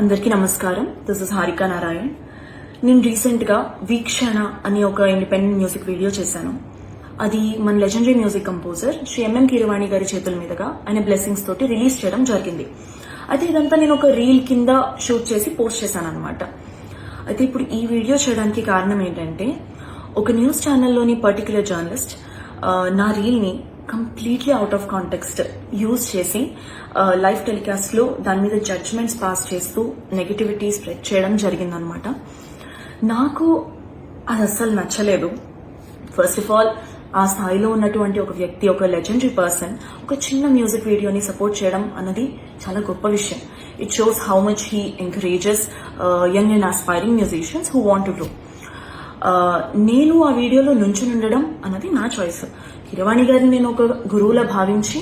అందరికీ నమస్కారం. This is Harika Narayan నేను రీసెంట్గా వీక్షణ అనే ఒక ఇండిపెండెంట్ మ్యూజిక్ వీడియో చేశాను. అది మన legendary music composer Shri MM Keeravani గారి చేతుల మీదుగా ఆయన బ్లెస్సింగ్స్ తోటి రిలీజ్ చేయడం జరిగింది. అయితే ఇదంతా నేను ఒక రీల్ కింద షూట్ చేసి పోస్ట్ చేశాను అనమాట అయితే ఇప్పుడు ఈ వీడియో చేయడానికి కారణం ఏంటంటే ఒక న్యూస్ ఛానల్లోని పర్టికులర్ జర్నలిస్ట్ నా రీల్ని completely out of context use చేసి లైవ్ టెలికాస్ట్లో దాని మీద జడ్జ్మెంట్స్ పాస్ చేస్తూ నెగిటివిటీ స్ప్రెడ్ చేయడం జరిగిందనమాట. నాకు అది అస్సలు నచ్చలేదు. ఫస్ట్ ఆఫ్ ఆల్ ఆ స్థాయిలో ఉన్నటువంటి ఒక వ్యక్తి ఒక లెజెండరీ పర్సన్ ఒక చిన్న మ్యూజిక్ వీడియోని సపోర్ట్ చేయడం అన్నది చాలా గొప్ప విషయం. It shows how much he encourages young and aspiring musicians who want to grow నేను ఆ వీడియోలో నుంచుని ఉండడం అన్నది నా చాయిస్ కిరవాణి గారిని నేను ఒక గురువులా భావించి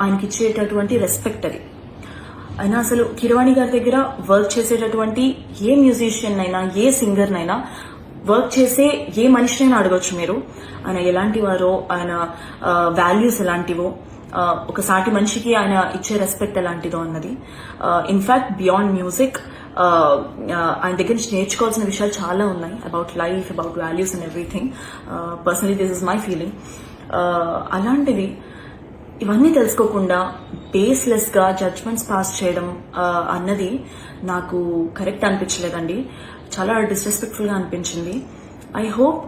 ఆయనకి ఇచ్చేటటువంటి రెస్పెక్ట్ అది. అయినా అసలు కిరవాణి గారి దగ్గర వర్క్ చేసేటటువంటి ఏ మ్యూజిషియన్ అయినా ఏ సింగర్ నైనా వర్క్ చేసే ఏ మనిషినైనా అడగొచ్చు మీరు. ఆయన ఎలాంటి వారో ఆయన వాల్యూస్ ఎలాంటివో ఆ, ఒక సాటి మనిషికి ఆయన ఇచ్చే రెస్పెక్ట్ ఎలాంటిదో అన్నది. In fact beyond music Uh, uh, ఆయన దగ్గర నుంచి నేర్చుకోవాల్సిన విషయాలు చాలా ఉన్నాయి about life about values and everything personally this is my feeling అలాంటిది ఇవన్నీ తెలుసుకోకుండా బేస్లెస్గా జడ్జ్మెంట్స్ పాస్ చేయడం uh, అన్నది నాకు కరెక్ట్ అనిపించలేదండి. చాలా డిస్రెస్పెక్ట్ఫుల్గా అనిపించింది. I hope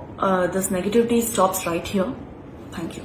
this negativity stops right here thank you